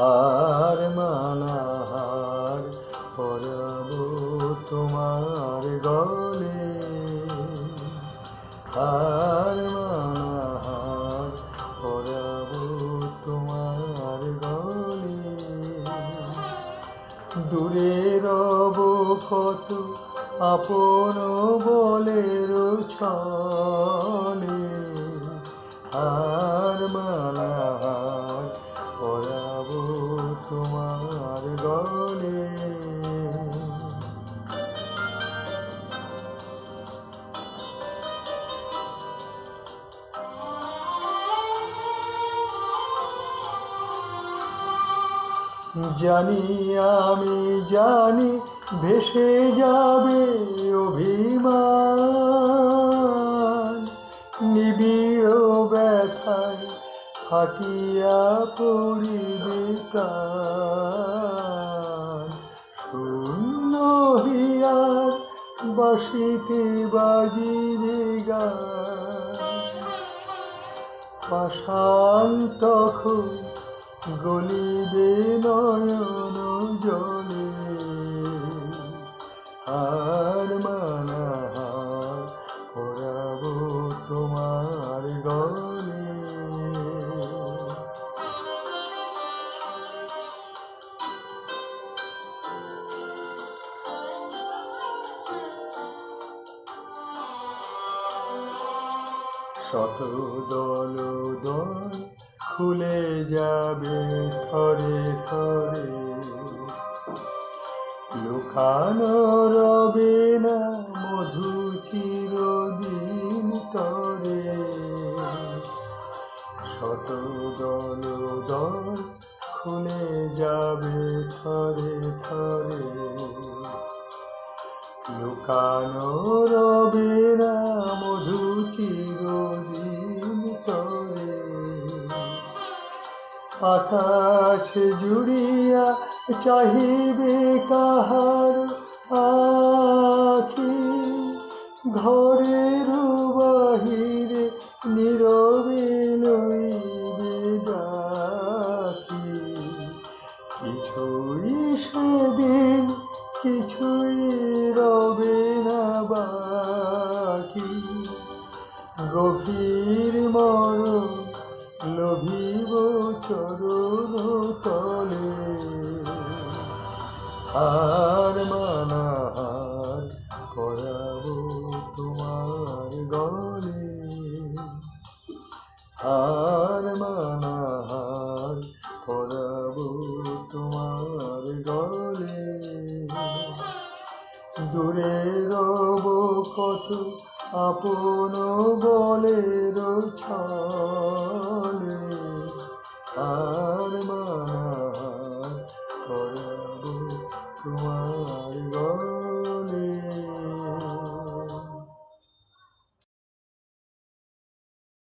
হার মালাহার পরাব তোমার গলে। হার মালাহার পরাব তোমার গলে। দূরে রব কত আপন বলের ছলে। হার মালাহার জানি আমি জানি ভেসে যাবে অভিমান। নিবিড় ব্যথায় ফাটিয়া পড়িবে শূন্য হিয়ার বাসিতে বাজিবে গান। পাষাণ তখন গলিবে আর মানাহার পড়াব তোমার গলে। শত দল দল খুলে যাবে থরে থরে। লুকানো রবে না মধু চিরদিন তরে। শত দল দল খুলে যাবে থরে থরে। লুকানো রবে না মধু চিরদিন তরে। আকাশ জুড়িয়া চাহিবে কাহার আখি? ঘরের বাহিরে নীরবে লইবে ডাকি। কিছুই সেদিন, কিছুই রবে না বাকি। গভীর মরণ লোভিব চরণ হার মানাহার করাব তোমার গলে। হার মানাহার করাব তোমার গলে। দূরে রব কত আপন বলের ছলে। I